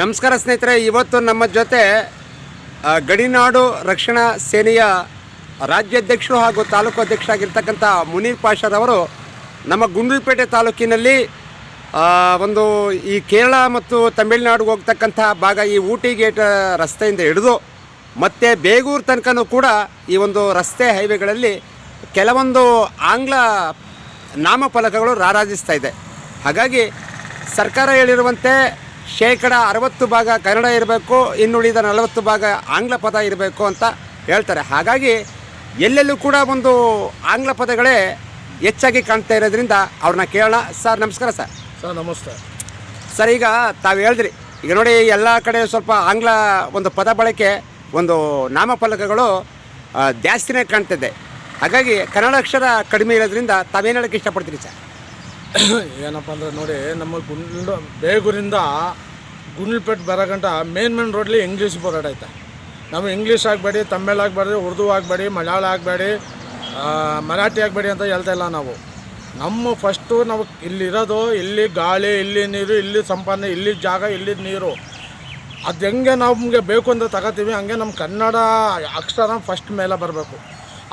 ನಮಸ್ಕಾರ ಸ್ನೇಹಿತರೆ, ಇವತ್ತು ನಮ್ಮ ಜೊತೆ ಗಡಿನಾಡು ರಕ್ಷಣಾ ಸೇನೆಯ ರಾಜ್ಯಾಧ್ಯಕ್ಷರು ಹಾಗೂ ತಾಲೂಕು ಅಧ್ಯಕ್ಷರಾಗಿರ್ತಕ್ಕಂಥ ಮುನೀರ್ ಪಾಷರವರು ನಮ್ಮ ಗುಂಡ್ಲುಪೇಟೆ ತಾಲೂಕಿನಲ್ಲಿ ಒಂದು ಈ ಕೇರಳ ಮತ್ತು ತಮಿಳುನಾಡು ಹೋಗ್ತಕ್ಕಂಥ ಭಾಗ ಈ ಊಟಿ ಗೇಟ್ ರಸ್ತೆಯಿಂದ ಹಿಡಿದು ಮತ್ತು ಬೇಗೂರು ತನಕನೂ ಕೂಡ ಈ ಒಂದು ರಸ್ತೆ ಹೈವೇಗಳಲ್ಲಿ ಕೆಲವೊಂದು ಆಂಗ್ಲ ನಾಮಫಲಕಗಳು ರಾರಾಜಿಸ್ತಾ ಇದೆ. ಹಾಗಾಗಿ ಸರ್ಕಾರ ಹೇಳಿರುವಂತೆ ಶೇಕಡ ಅರವತ್ತು ಭಾಗ ಕನ್ನಡ ಇರಬೇಕು ಇನ್ನುಳಿದ ನಲವತ್ತು ಭಾಗ ಆಂಗ್ಲ ಪದ ಇರಬೇಕು ಅಂತ ಹೇಳ್ತಾರೆ. ಹಾಗಾಗಿ ಎಲ್ಲೆಲ್ಲೂ ಕೂಡ ಒಂದು ಆಂಗ್ಲ ಪದಗಳೇ ಹೆಚ್ಚಾಗಿ ಕಾಣ್ತಾ ಇರೋದ್ರಿಂದ ಅವ್ರನ್ನ ಕೇಳೋಣ. ಸರ್ ನಮಸ್ಕಾರ ಸರ್. ಸರ್ ನಮಸ್ತೆ. ಸರ್ ಈಗ ತಾವು ಹೇಳಿದ್ರಿ ಈಗ ನೋಡಿ ಎಲ್ಲ ಕಡೆ ಸ್ವಲ್ಪ ಆಂಗ್ಲ ಒಂದು ಪದ ಬಳಕೆ ಒಂದು ನಾಮಫಲಕಗಳು ಜಾಸ್ತಿನೇ ಕಾಣ್ತಿದೆ. ಹಾಗಾಗಿ ಕನ್ನಡ ಅಕ್ಷರ ಕಡಿಮೆ ಇರೋದ್ರಿಂದ ತಾವೇನು ಹೇಳೋಕ್ಕೆ ಇಷ್ಟಪಡ್ತೀರಿ ಸರ್? ಏನಪ್ಪ ಅಂದರೆ ನೋಡಿ, ನಮ್ಮ ಗುಂಡ್ಲು ಬೇಗೂರಿಂದ ಗುಂಡ್ಲುಪೇಟೆ ಬರೋಗಂಟ ಮೇನ್ ಮೇನ್ ರೋಡ್ಲಿ ಇಂಗ್ಲೀಷ್ ಬೋರ್ಡ್ ಐತೆ. ನಾವು ಇಂಗ್ಲೀಷ್ ಆಗಬೇಡಿ, ತಮಿಳ್ ಆಗಬೇಡಿ, ಉರ್ದು ಆಗಬೇಡಿ, ಮಲಯಾಳ ಆಗಬೇಡಿ ಮರಾಠಿ ಆಗಬೇಡಿ ಅಂತ ಹೇಳ್ತಾ ಇಲ್ಲ ನಾವು. ನಮ್ಮ ಫಸ್ಟು ನಾವು ಇಲ್ಲಿರೋದು ಇಲ್ಲಿ ಗಾಳಿ, ಇಲ್ಲಿ ನೀರು, ಇಲ್ಲಿ ಸಂಪಾದನೆ, ಇಲ್ಲಿ ಜಾಗ, ಇಲ್ಲಿ ನೀರು. ಅದು ಹೆಂಗೆ ನಮಗೆ ಬೇಕು ಅಂತ ತಗೋತೀವಿ, ಹಂಗೆ ನಮ್ಮ ಕನ್ನಡ ಅಕ್ಷರ ಫಸ್ಟ್ ಮೇಲೆ ಬರಬೇಕು.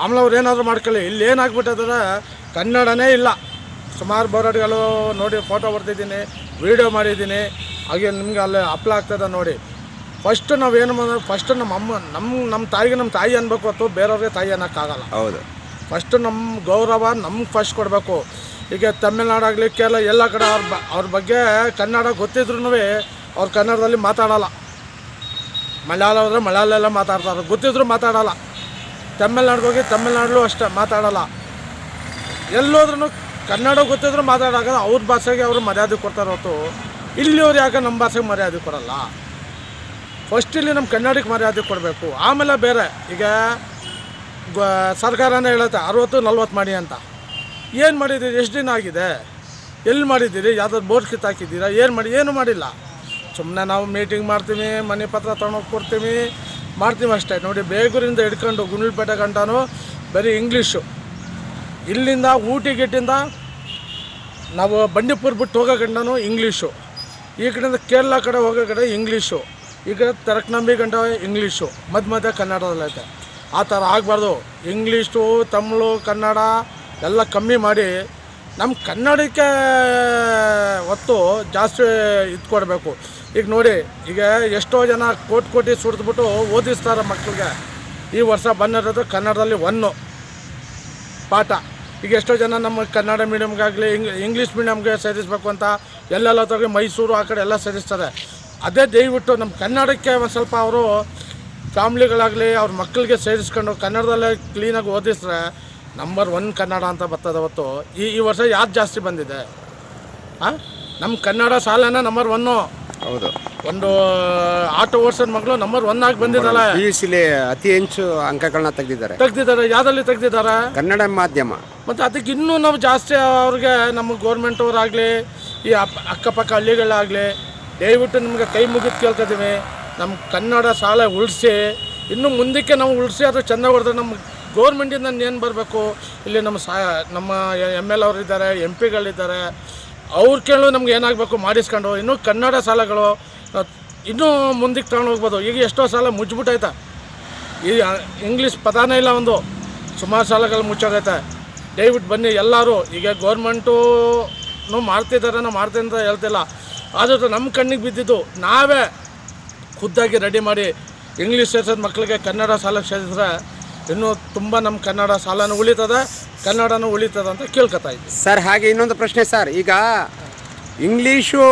ಆಮೇಲೆ ಅವ್ರು ಏನಾದರೂ ಮಾಡ್ಕೊಳ್ಳಿ, ಇಲ್ಲಿ ಏನಾಗ್ಬಿಟ್ಟಿದ್ರೆ ಕನ್ನಡನೇ ಇಲ್ಲ. ಸುಮಾರು ಬೋರ್ಡ್ಗಳು ನೋಡಿ ಫೋಟೋ ಬರ್ತಿದ್ದೀನಿ ವೀಡಿಯೋ ಮಾಡಿದ್ದೀನಿ. ಹಾಗೆ ನಿಮ್ಗೆ ಅಲ್ಲೇ ಅಪ್ಲ ಆಗ್ತದೆ ನೋಡಿ. ಫಸ್ಟ್ ನಾವೇನು ಮಾಡೋದು ಫಸ್ಟ್ ನಮ್ಮ ಅಮ್ಮ ನಮ್ಮ ನಮ್ಮ ತಾಯಿಗೆ ನಮ್ಮ ತಾಯಿ ಅನ್ಬೇಕು ಹೊತ್ತು ಬೇರೆಯವ್ರಿಗೆ ತಾಯಿ ಅನ್ನೋಕ್ಕಾಗಲ್ಲ. ಹೌದು. ಫಸ್ಟ್ ನಮ್ಮ ಗೌರವ ನಮ್ಗೆ ಫಸ್ಟ್ ಕೊಡಬೇಕು. ಈಗ ತಮಿಳ್ನಾಡಾಗಲಿ ಕೇರಳ ಎಲ್ಲ ಕಡೆ ಅವ್ರ ಬ ಅವ್ರ ಬಗ್ಗೆ ಕನ್ನಡ ಗೊತ್ತಿದ್ರು ಅವ್ರು ಕನ್ನಡದಲ್ಲಿ ಮಾತಾಡಲ್ಲ. ಮಲಯಾಳ ಹೋದ್ರೆ ಮಲಯಾಳ ಮಾತಾಡ್ತಾರೆ. ಗೊತ್ತಿದ್ರು ಮಾತಾಡಲ್ಲ. ತಮಿಳ್ನಾಡಿಗೆ ಹೋಗಿ ತಮಿಳ್ನಾಡಲ್ಲೂ ಅಷ್ಟೇ ಮಾತಾಡಲ್ಲ. ಎಲ್ಲೋದ್ರೂ ಕನ್ನಡ ಗೊತ್ತಿದ್ರು ಮಾತಾಡೋಕೆ ಅವ್ರ ಭಾಷೆಗೆ ಅವರು ಮರ್ಯಾದೆ ಕೊಡ್ತಾರೆ ಹೊತ್ತು ಇಲ್ಲಿಯವ್ರು ಯಾಕೆ ನಮ್ಮ ಭಾಷೆಗೆ ಮರ್ಯಾದೆ ಕೊಡಲ್ಲ? ಫಸ್ಟ್ ಇಲ್ಲಿ ನಮ್ಮ ಕನ್ನಡಕ್ಕೆ ಮರ್ಯಾದೆ ಕೊಡಬೇಕು. ಆಮೇಲೆ ಬೇರೆ, ಈಗ ಸರ್ಕಾರನೇ ಹೇಳುತ್ತೆ, ಅರವತ್ತು, ನಲ್ವತ್ತು ಮಾಡಿ ಅಂತ. ಏನು ಮಾಡಿದ್ದೀರಿ? ಎಷ್ಟು ದಿನ ಆಗಿದೆ? ಎಲ್ಲಿ ಮಾಡಿದ್ದೀರಿ? ಯಾವುದಾದ್ರು ಬೋರ್ಡ್ ಕಿತ್ತಾಕಿದ್ದೀರಾ ಏನು ಮಾಡಿ, ಏನು ಮಾಡಿಲ್ಲ? ಸುಮ್ಮನೆ ನಾವು ಮೀಟಿಂಗ್ ಮಾಡ್ತೀವಿ, ಮನೆ ಪತ್ರ ತೊಗೊಂಡೋಗಿ ಕೊಡ್ತೀವಿ. ಮಾಡ್ತೀವಿ ಅಷ್ಟೇ. ನೋಡಿ, ಬೇಗೂರಿಂದ ಹಿಡ್ಕೊಂಡು ಗುಂಡ್ಲುಪೇಟೆ ಗಂಟನೂ ಬರೀ ಇಂಗ್ಲೀಷು ಇಲ್ಲಿಂದ ಊಟಿ ಗೇಟಿಂದ ನಾವು ಬಂಡೀಪುರ ಬಿಟ್ಟು ಹೋಗೋ ಗಂಡನು ಇಂಗ್ಲೀಷು. ಈ ಕಡೆಯಿಂದ ಕೇರಳ ಕಡೆ ಹೋಗೋ ಕಡೆ ಇಂಗ್ಲೀಷು. ಈ ಕಡೆ ತರಕನಂಬಿ ಗಂಟ ಇಂಗ್ಲೀಷು. ಮಧ್ಯ ಮಧ್ಯ ಕನ್ನಡದಲ್ಲೈತೆ ಆ ಥರ ಆಗಬಾರ್ದು. ಇಂಗ್ಲೀಷು, ತಮಿಳು, ಕನ್ನಡ ಎಲ್ಲ ಕಮ್ಮಿ ಮಾಡಿ ನಮ್ಮ ಕನ್ನಡಕ್ಕೆ ಒತ್ತು ಜಾಸ್ತಿ ಇದು ಕೊಡಬೇಕು ಈಗ ನೋಡಿ, ಈಗ ಎಷ್ಟೋ ಜನ ಕೋಟಿ ಕೋಟಿ ಸುಡಿದ್ಬಿಟ್ಟು ಓದಿಸ್ತಾರೆ ಮಕ್ಕಳಿಗೆ ಈ ವರ್ಷ ಬಂದಿರೋದು ಕನ್ನಡದಲ್ಲಿ ಒನ್ನು. ಪಾಠ. ಈಗ ಎಷ್ಟೋ ಜನ ನಮ್ಮ ಕನ್ನಡ ಮೀಡಿಯಮ್ಗಾಗಲಿ, ಇಂಗ್, ಇಂಗ್ಲೀಷ್ ಮೀಡಿಯಮ್ಗೆ ಸೇರಿಸ್ಬೇಕು ಅಂತ ಎಲ್ಲೆಲ್ಲ ತೊಗೊಂಡು ಮೈಸೂರು ಆ ಕಡೆ ಎಲ್ಲ ಸೇರಿಸ್ತಾರೆ. ಅದೇ ದಯವಿಟ್ಟು ನಮ್ಮ ಕನ್ನಡಕ್ಕೆ ಒಂದು ಸ್ವಲ್ಪ ಅವರು ಫ್ಯಾಮ್ಲಿಗಳಾಗಲಿ, ಅವ್ರ ಮಕ್ಕಳಿಗೆ ಸೇರಿಸ್ಕೊಂಡು ಕನ್ನಡದಲ್ಲೇ ಕ್ಲೀನಾಗಿ ಓದಿಸಿದ್ರೆ ನಂಬರ್ ಒನ್ ಕನ್ನಡ ಅಂತ ಬರ್ತದೆ ಅವತ್ತು. ಈ ಈ ವರ್ಷ ಯಾವ್ದು ಜಾಸ್ತಿ ಬಂದಿದೆ. ಹಾಂ ನಮ್ಮ ಕನ್ನಡ ಶಾಲೆನ ನಂಬರ್ ಒನ್ನು. ಹೌದು. ಒಂದು ಆಟೋ ಓಡ್ಸೋದ್ ಮಗಳು ನಂಬರ್ ಒನ್ ಆಗಿ ಬಂದಿದ್ದಾಳೆ. ಪಿ ಯು ಸಿಲಿ ಅತಿ ಹೆಚ್ಚು ಅಂಕಗಳನ್ನ ತೆಗೆದಿದ್ದಾರೆ. ತೆಗ್ದಿದ್ದಾರೆ ಯಾವ್ದಲ್ಲಿ ತೆಗ್ದಿದ್ದಾರೆ? ಕನ್ನಡ ಮಾಧ್ಯಮ. ಮತ್ತು ಅದಕ್ಕೆ ಇನ್ನೂ ನಾವು ಜಾಸ್ತಿ ಅವ್ರಿಗೆ ನಮ್ಮ ಗೌರ್ಮೆಂಟ್ ಅವರಾಗಲಿ ಈ ಅಪ್- ಅಕ್ಕಪಕ್ಕ ಹಳ್ಳಿಗಳಾಗಲಿ ದಯವಿಟ್ಟು ನಿಮಗೆ ಕೈ ಮುಗಿದು ಕೇಳ್ತಿದ್ದೀವಿ ನಮ್ಮ ಕನ್ನಡ ಶಾಲೆ ಉಳಿಸಿ ಇನ್ನು ಮುಂದಕ್ಕೆ ನಾವು ಉಳಿಸಿ ಅದು ಚೆಂದ ಹೊಡೆದ್ರೆ ನಮ್ಮ ಗೌರ್ಮೆಂಟಿಂದ ಏನು ಬರಬೇಕು? ಇಲ್ಲಿ ನಮ್ಮ ಸಾ ನಮ್ಮ ಎಂ ಎಲ್ ಅವರಿದ್ದಾರೆ ಎಂ ಪಿಗಳಿದ್ದಾರೆ. ಅವ್ರು ಕೇಳು ನಮ್ಗೆ ಏನಾಗಬೇಕು ಮಾಡಿಸ್ಕೊಂಡು, ಇನ್ನೂ ಕನ್ನಡ ಸಾಲಗಳು ಇನ್ನೂ ಮುಂದಕ್ಕೆ ತಗೊಂಡು ಹೋಗ್ಬೋದು. ಈಗ ಎಷ್ಟೋ ಸಾಲ ಮುಚ್ಚಿಬಿಟ್ಟೈತೆ ಈ ಇಂಗ್ಲೀಷ್ ಪದಾನೇ ಇಲ್ಲ ಒಂದು. ಸುಮಾರು ಸಾಲಗಳು ಮುಚ್ಚೋಗೈತೆ. ದಯವಿಟ್ಟು ಬನ್ನಿ ಎಲ್ಲರೂ. ಈಗ ಗೌರ್ಮೆಂಟೂ ಮಾಡ್ತಿದ್ದಾರೆ ನಾವು ಮಾಡ್ತೀನಿ ಅಂತ ಹೇಳ್ತಿಲ್ಲ. ಆದರೂ ನಮ್ಮ ಕಣ್ಣಿಗೆ ಬಿದ್ದಿದ್ದು. ನಾವೇ ಖುದ್ದಾಗಿ ರೆಡಿ ಮಾಡಿ ಇಂಗ್ಲೀಷ್ ಸೇರಿಸೋದು ಮಕ್ಕಳಿಗೆ ಕನ್ನಡ ಸಾಲ ಸೇರಿಸಿದ್ರೆ ಇನ್ನೂ ತುಂಬ ನಮ್ಮ ಕನ್ನಡ ಸಾಲನೂ ಉಳಿತದೆ. ಕನ್ನಡನೂ ಉಳಿತದೆ ಅಂತ ಕೇಳ್ಕೊತಾ ಇದ್ವಿ ಸರ್ ಹಾಗೆ ಇನ್ನೊಂದು ಪ್ರಶ್ನೆ ಸರ್. ಈಗ ಇಂಗ್ಲೀಷು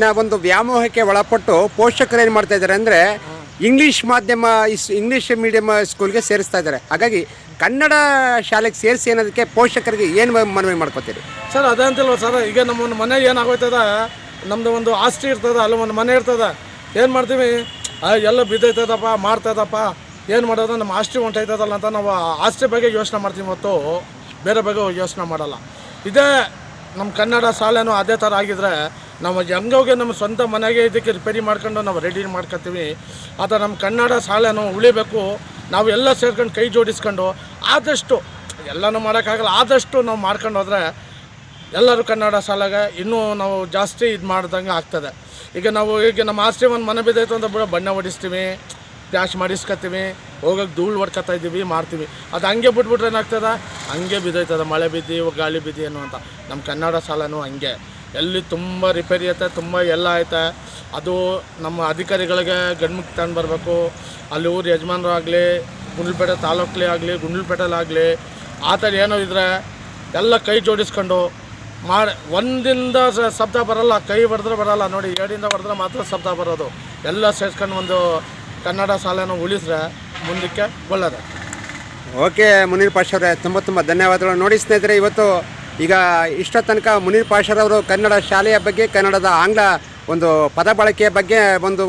ನ ಒಂದು ವ್ಯಾಮೋಹಕ್ಕೆ ಒಳಪಟ್ಟು ಪೋಷಕರು ಏನು ಮಾಡ್ತಾ ಇದ್ದಾರೆ ಅಂದರೆ ಇಂಗ್ಲೀಷ್ ಮಾಧ್ಯಮ ಇಸ್ ಇಂಗ್ಲೀಷ್ ಮೀಡಿಯಮ್ ಸ್ಕೂಲ್ಗೆ ಸೇರಿಸ್ತಾ ಇದ್ದಾರೆ. ಹಾಗಾಗಿ ಕನ್ನಡ ಶಾಲೆಗೆ ಸೇರಿಸಿ ಅನ್ನೋದಕ್ಕೆ ಪೋಷಕರಿಗೆ ಏನು ಮನವಿ ಮಾಡ್ಕೋತೀರಿ? ಸರ್ ಅದೇ ಅಂತಿಲ್ವ ಸರ್? ಈಗ ನಮ್ಮ ಒಂದು ಮನೆ ಏನಾಗೋಯ್ತದ? ನಮ್ಮದು ಒಂದು ಆಸ್ತಿ ಇರ್ತದ ಅಲ್ಲಿ ಒಂದು ಮನೆ ಇರ್ತದ. ಏನು ಮಾಡ್ತೀವಿ? ಎಲ್ಲ ಬಿದ್ದೈತದಪ್ಪ ಮಾಡ್ತದಪ್ಪ ಏನು ಮಾಡೋದು? ನಮ್ಮ ಆಸ್ತಿ ಹೊಂಟೈತದಲ್ಲ ಅಂತ ನಾವು ಆ ಆಸ್ತಿ ಬಗ್ಗೆ ಯೋಚನೆ ಮಾಡ್ತೀವಿ. ಹೊತ್ತು ಬೇರೆ ಬಗ್ಗೆ ಯೋಚನೆ ಮಾಡಲ್ಲ. ಇದೇ ನಮ್ಮ ಕನ್ನಡ ಶಾಲೆನೂ ಅದೇ ಥರ ಆಗಿದ್ರೆ ನಾವು ಹೆಂಗೋಗಿ ನಮ್ಮ ಸ್ವಂತ ಮನೆಗೆ ಇದಕ್ಕೆ ರಿಪೇರಿ ಮಾಡ್ಕೊಂಡು ನಾವು ರೆಡಿ ಮಾಡ್ಕೊತೀವಿ. ಆ ಥರ ನಮ್ಮ ಕನ್ನಡ ಶಾಲೆನೂ ಉಳಿಬೇಕು. ನಾವು ಎಲ್ಲ ಸೇರ್ಕೊಂಡು ಕೈ ಜೋಡಿಸ್ಕೊಂಡು ಆದಷ್ಟು ಎಲ್ಲನೂ ಮಾಡೋಕ್ಕಾಗಲ್ಲ, ಆದಷ್ಟು ನಾವು ಮಾಡ್ಕೊಂಡು ಹೋದರೆ ಎಲ್ಲರೂ ಕನ್ನಡ ಶಾಲೆಗೆ ಇನ್ನೂ ನಾವು ಜಾಸ್ತಿ ಇದು ಮಾಡ್ದಂಗೆ ಆಗ್ತದೆ. ಈಗ ನಾವು ಈಗ ನಮ್ಮ ಆಸ್ತಿ ಒಂದು ಮನೆ ಬಿದ್ದಾಯ್ತು ಅಂತ ಬಿಡೋ, ಬಣ್ಣ ಹೊಡಿಸ್ತೀವಿ ಪ್ಯಾಶ್ ಮಾಡಿಸ್ಕೊತೀವಿ. ಹೋಗಕ್ಕೆ ಧೂಳು ಹೊಡ್ಕೊತಾ ಇದ್ದೀವಿ ಮಾಡ್ತೀವಿ ಅದು ಹಂಗೆ ಬಿಟ್ಬಿಟ್ರೆ ಏನಾಗ್ತದೆ? ಹಂಗೆ ಬಿದ್ದೈತದ ಮಳೆ ಬಿದ್ದು ಗಾಳಿ ಬಿದ್ದು ಏನು ಅಂತ. ನಮ್ಮ ಕನ್ನಡ ಸಾಲನೂ ಹಂಗೆ. ಎಲ್ಲಿ ತುಂಬ ರಿಪೇರಿ ಐತೆ ತುಂಬ ಎಲ್ಲ ಐತೆ ಅದು ನಮ್ಮ ಅಧಿಕಾರಿಗಳಿಗೆ ಗಂಡ್ಮುಖ ತಂದು ಬರಬೇಕು. ಅಲ್ಲಿ ಊರು ಯಜಮಾನರು ಆಗಲಿ, ಗುಂಡ್ಲುಪೇಟೆ ತಾಲೂಕಲ್ಲಿ ಆಗಲಿ ಗುಂಡ್ಲುಪೇಟೆಲಾಗಲಿ ಆ ಥರ ಏನೋ ಇದ್ರೆ ಎಲ್ಲ ಕೈ ಜೋಡಿಸ್ಕೊಂಡು ಮಾಡಿ, ಒಂದಿಂದ ಶಬ್ದ ಬರೋಲ್ಲ, ಕೈ ಬರೆದ್ರೆ ಬರೋಲ್ಲ, ನೋಡಿ ಎರಡಿಂದ ಬರೆದ್ರೆ ಮಾತ್ರ ಶಬ್ದ ಬರೋದು. ಎಲ್ಲ ಸೇರಿಸ್ಕೊಂಡು ಒಂದು ಕನ್ನಡ ಶಾಲೆನ ಉಳಿಸ್ರೆ ಮುಂದಕ್ಕೆ ಒಳ್ಳೆಯದು ಓಕೆ ಮುನೀರ್ ಪಾಷರೇ ತುಂಬ ತುಂಬ ಧನ್ಯವಾದಗಳು. ನೋಡಿ ಸ್ನೇಹಿತರೆ ಇವತ್ತು ಈಗ ಇಷ್ಟ ತನಕ ಮುನೀರ್ ಪಾಷರವರು ಕನ್ನಡ ಶಾಲೆಯ ಬಗ್ಗೆ ಕನ್ನಡದ ಆಂಗ್ಲ ಒಂದು ಪದ ಬಳಕೆಯ ಬಗ್ಗೆ ಒಂದು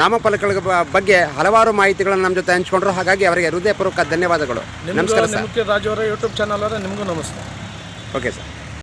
ನಾಮಫಲಕಗಳ ಬಗ್ಗೆ ಹಲವಾರು ಮಾಹಿತಿಗಳನ್ನು ನಮ್ಮ ಜೊತೆ ಹಂಚ್ಕೊಂಡ್ರು. ಹಾಗಾಗಿ ಅವರಿಗೆ ಹೃದಯಪೂರ್ವಕ ಧನ್ಯವಾದಗಳು. ನಮಸ್ಕಾರ ಸರ್. ಯೂಟ್ಯೂಬ್ ಚಾನಲ್ ಅವರ ನಿಮಗೂ ನಮಸ್ತೆ. Okay sir.